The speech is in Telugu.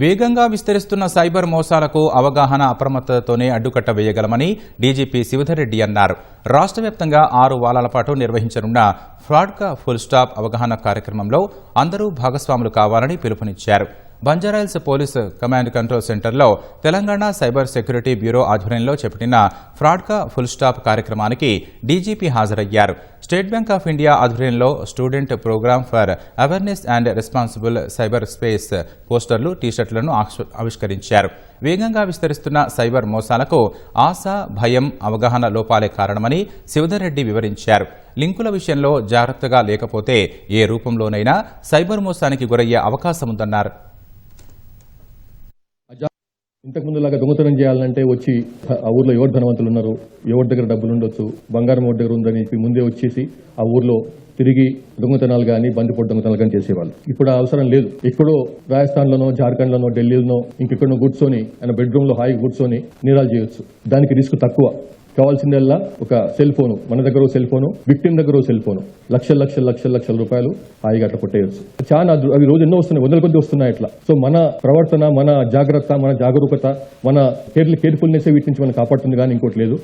వేగంగా విస్తరిస్తున్న సైబర్ మోసాలకు అవగాహన అప్రమత్తతోనే అడ్డుకట్ట వేయగలమని డీజీపీ శివధర్ రెడ్డి అన్నారు. రాష్ట్ర వ్యాప్తంగా ఆరు వారాల పాటు నిర్వహించనున్న ఫ్రాడ్కా ఫుల్ స్టాప్ అవగాహన కార్యక్రమంలో అందరూ భాగస్వాములు కావాలని పిలుపునిచ్చారు. బంజారాయిల్స్ పోలీసు కమాండ్ కంట్రోల్ సెంటర్లో తెలంగాణ సైబర్ సెక్యూరిటీ బ్యూరో ఆధ్వర్యంలో చేపట్టిన ఫ్రాడ్కా ఫుల్ స్టాప్ కార్యక్రమానికి డీజీపీ హాజరయ్యారు. స్టేట్ బ్యాంక్ ఆఫ్ ఇండియా ఆధ్వర్యంలో student programme for awareness and responsible cyber space పోస్టర్లు టీషర్ట్లను ఆవిష్కరించారు. వేగంగా విస్తరిస్తున్న సైబర్ మోసాలకు ఆశ భయం అవగాహన లోపాలే కారణమని శివధర్ రెడ్డి వివరించారు. లింకుల విషయంలో జాగ్రత్తగా లేకపోతే ఏ రూపంలోనైనా సైబర్ మోసానికి గురయ్యే అవకాశం ఉందన్నారు ఇంతకు లాగా దొంగతనం చేయాలంటే వచ్చి ఆ ఊర్లో ఎవరు ధనవంతులు ఉన్నారు ఎవరి దగ్గర డబ్బులు ఉండొచ్చు బంగారం ఎవరి దగ్గర ఉందని చెప్పి ముందే వచ్చేసి ఆ ఊర్లో తిరిగి దొంగతనాలు కానీ బందిపోటు దొంగతనాలు కానీ చేసేవాళ్ళు. ఇప్పుడు ఆ అవసరం లేదు. ఎక్కడో రాజస్థాన్లోనో జార్ఖండ్లోనో ఢిల్లీలోనో ఇంకెక్కడో కూర్చొని ఆయన బెడ్రూమ్లో హాయిగా కూర్చొని నేరాలు చేయొచ్చు. దానికి రిస్క్ తక్కువ. కావాల్సిందల్లా ఒక సెల్ ఫోన్. మన దగ్గర సెల్ ఫోను విక్టిమ్ దగ్గర ఓ సెల్ ఫోను. లక్షల లక్షల లక్షల లక్షల రూపాయలు హాయిగా అట్లా కొట్టేయచ్చు. చాలా అవి రోజు ఎన్నో వస్తున్నాయి వందల కొద్ది వస్తున్నాయి అట్లా. సో మన ప్రవర్తన మన జాగ్రత్త మన జాగరూకత మన కేర్ కేర్ఫుల్నెస్ వీటి నుంచి మనం కాపాడుతుంది కానీ ఇంకోటి లేదు.